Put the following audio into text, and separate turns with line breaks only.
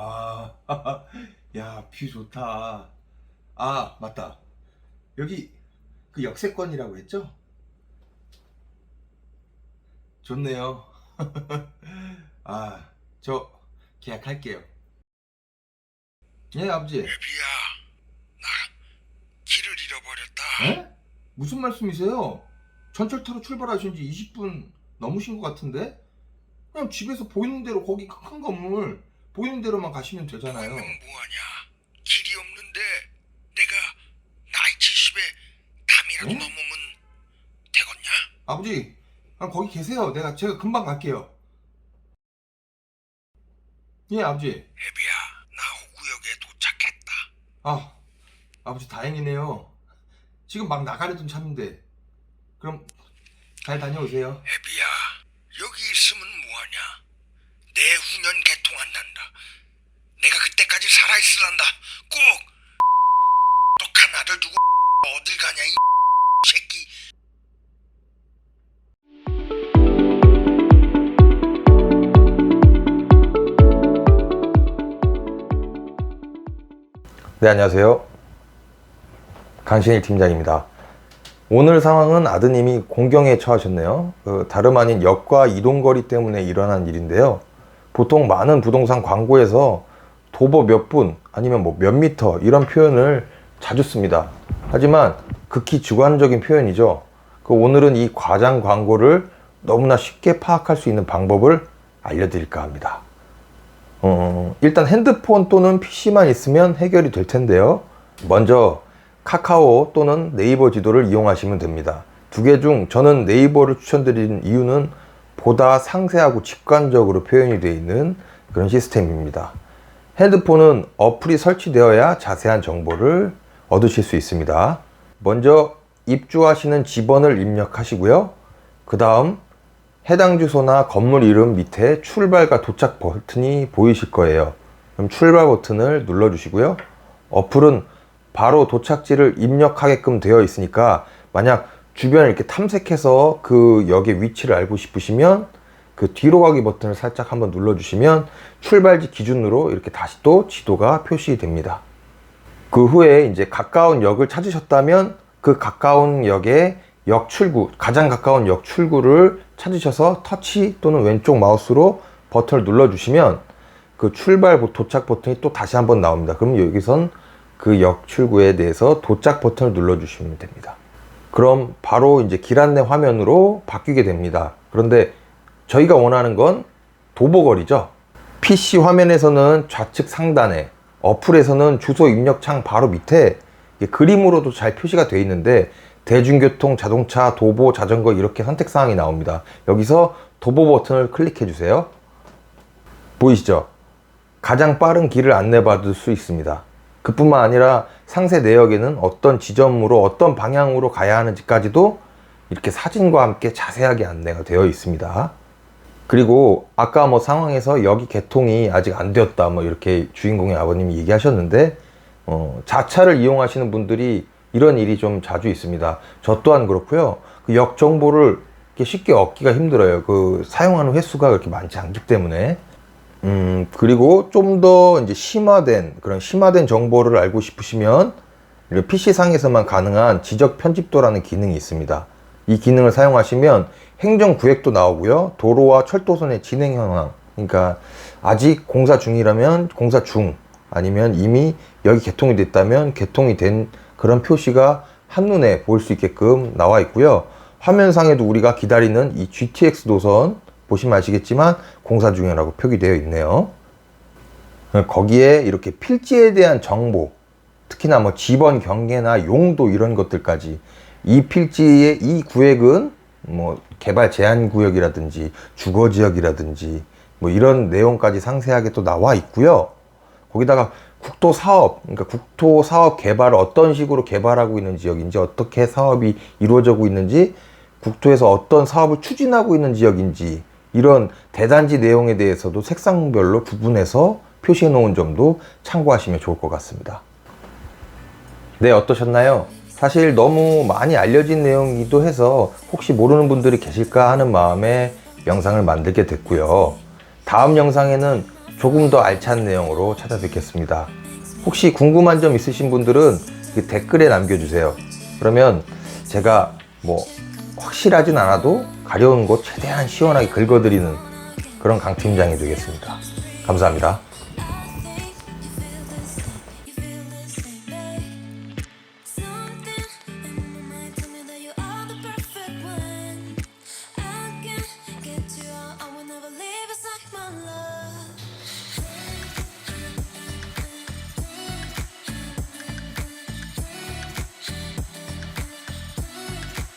아, 야, 뷰 좋다. 아, 맞다. 여기 그 역세권이라고 했죠? 좋네요. 아, 저 계약할게요. 예, 아버지.
애비야, 나 길을 잃어버렸다.
에? 무슨 말씀이세요? 전철 타러 출발하신 지 20분 넘으신 것 같은데? 그냥 집에서 보이는 대로 거기 큰, 큰 건물 보이는 대로만 가시면 되잖아요.
그러면 뭐하냐? 길이 없는데 내가 나이 70에 담이라도
응?
넘으면 되겠냐?
아버지, 아, 거기 계세요. 내가 제가 금방 갈게요. 예, 아버지.
애비야, 나 호구역에 도착했다.
아, 아버지 다행이네요. 지금 막 나가려던 참인데. 그럼 잘 다녀오세요.
애비야, 여기 있으면 뭐하냐? 내 후년 개통한단다. 내가 그때까지 살아있으란다. 꼭! 똑한 아들 두고 어딜 가냐 이 새끼.
네, 안녕하세요. 강신일 팀장입니다. 오늘 상황은 아드님이 공경에 처하셨네요. 그 다름 아닌 역과 이동거리 때문에 일어난 일인데요. 보통 많은 부동산 광고에서 도보 몇 분 아니면 뭐 몇 미터 이런 표현을 자주 씁니다. 하지만 극히 주관적인 표현이죠. 그 오늘은 이 과장 광고를 너무나 쉽게 파악할 수 있는 방법을 알려드릴까 합니다. 어, 일단 핸드폰 또는 PC만 있으면 해결이 될 텐데요. 먼저 카카오 또는 네이버 지도를 이용하시면 됩니다. 두 개 중 저는 네이버를 추천드리는 이유는 보다 상세하고 직관적으로 표현이 되어 있는 그런 시스템입니다. 핸드폰은 어플이 설치되어야 자세한 정보를 얻으실 수 있습니다. 먼저 입주하시는 집원을 입력하시고요. 그 다음 해당 주소나 건물 이름 밑에 출발과 도착 버튼이 보이실 거예요. 그럼 출발 버튼을 눌러 주시고요. 어플은 바로 도착지를 입력하게끔 되어 있으니까 만약 주변을 이렇게 탐색해서 그 역의 위치를 알고 싶으시면 그 뒤로 가기 버튼을 살짝 한번 눌러주시면 출발지 기준으로 이렇게 다시 또 지도가 표시됩니다. 그 후에 이제 가까운 역을 찾으셨다면 그 가까운 역의 역 출구, 가장 가까운 역 출구를 찾으셔서 터치 또는 왼쪽 마우스로 버튼을 눌러주시면 그 출발 보- 도착 버튼이 또 다시 한번 나옵니다. 그럼 여기선 그 역 출구에 대해서 도착 버튼을 눌러주시면 됩니다. 그럼 바로 이제 길 안내 화면으로 바뀌게 됩니다. 그런데 저희가 원하는 건 도보거리죠. PC 화면에서는 좌측 상단에, 어플에서는 주소 입력창 바로 밑에 그림으로도 잘 표시가 되어 있는데 대중교통, 자동차, 도보, 자전거 이렇게 선택 사항이 나옵니다. 여기서 도보 버튼을 클릭해 주세요. 보이시죠? 가장 빠른 길을 안내받을 수 있습니다. 그뿐만 아니라 상세 내역에는 어떤 지점으로 어떤 방향으로 가야 하는지까지도 이렇게 사진과 함께 자세하게 안내가 되어 있습니다. 그리고 아까 뭐 상황에서 여기 개통이 아직 안 되었다 뭐 이렇게 주인공의 아버님이 얘기하셨는데 어, 자차를 이용하시는 분들이 이런 일이 좀 자주 있습니다. 저 또한 그렇고요. 그 역 정보를 쉽게 얻기가 힘들어요. 그 사용하는 횟수가 그렇게 많지 않기 때문에. 음, 그리고 좀 더 이제 심화된, 그런 심화된 정보를 알고 싶으시면, PC상에서만 가능한 지적 편집도라는 기능이 있습니다. 이 기능을 사용하시면 행정 구획도 나오고요. 도로와 철도선의 진행 현황. 그러니까 아직 공사 중이라면 공사 중, 아니면 이미 여기 개통이 됐다면 개통이 된 그런 표시가 한눈에 보일 수 있게끔 나와 있고요. 화면상에도 우리가 기다리는 이 GTX 노선 보시면 아시겠지만 공사 중이라고 표기되어 있네요. 거기에 이렇게 필지에 대한 정보, 특히나 뭐 지번 경계나 용도 이런 것들까지 이 필지의 이 구획은 뭐 개발 제한 구역이라든지 주거 지역이라든지 뭐 이런 내용까지 상세하게 또 나와 있고요. 거기다가 국토 사업, 그러니까 국토 사업 개발을 어떤 식으로 개발하고 있는 지역인지 어떻게 사업이 이루어지고 있는지 국토에서 어떤 사업을 추진하고 있는 지역인지 이런 대단지 내용에 대해서도 색상별로 구분해서 표시해 놓은 점도 참고하시면 좋을 것 같습니다. 네, 어떠셨나요? 사실 너무 많이 알려진 내용이기도 해서 혹시 모르는 분들이 계실까 하는 마음에 영상을 만들게 됐고요. 다음 영상에는 조금 더 알찬 내용으로 찾아뵙겠습니다. 혹시 궁금한 점 있으신 분들은 그 댓글에 남겨주세요. 그러면 제가 뭐 확실하진 않아도 가려운 곳 최대한 시원하게 긁어드리는 그런 강 팀장이 되겠습니다. 감사합니다.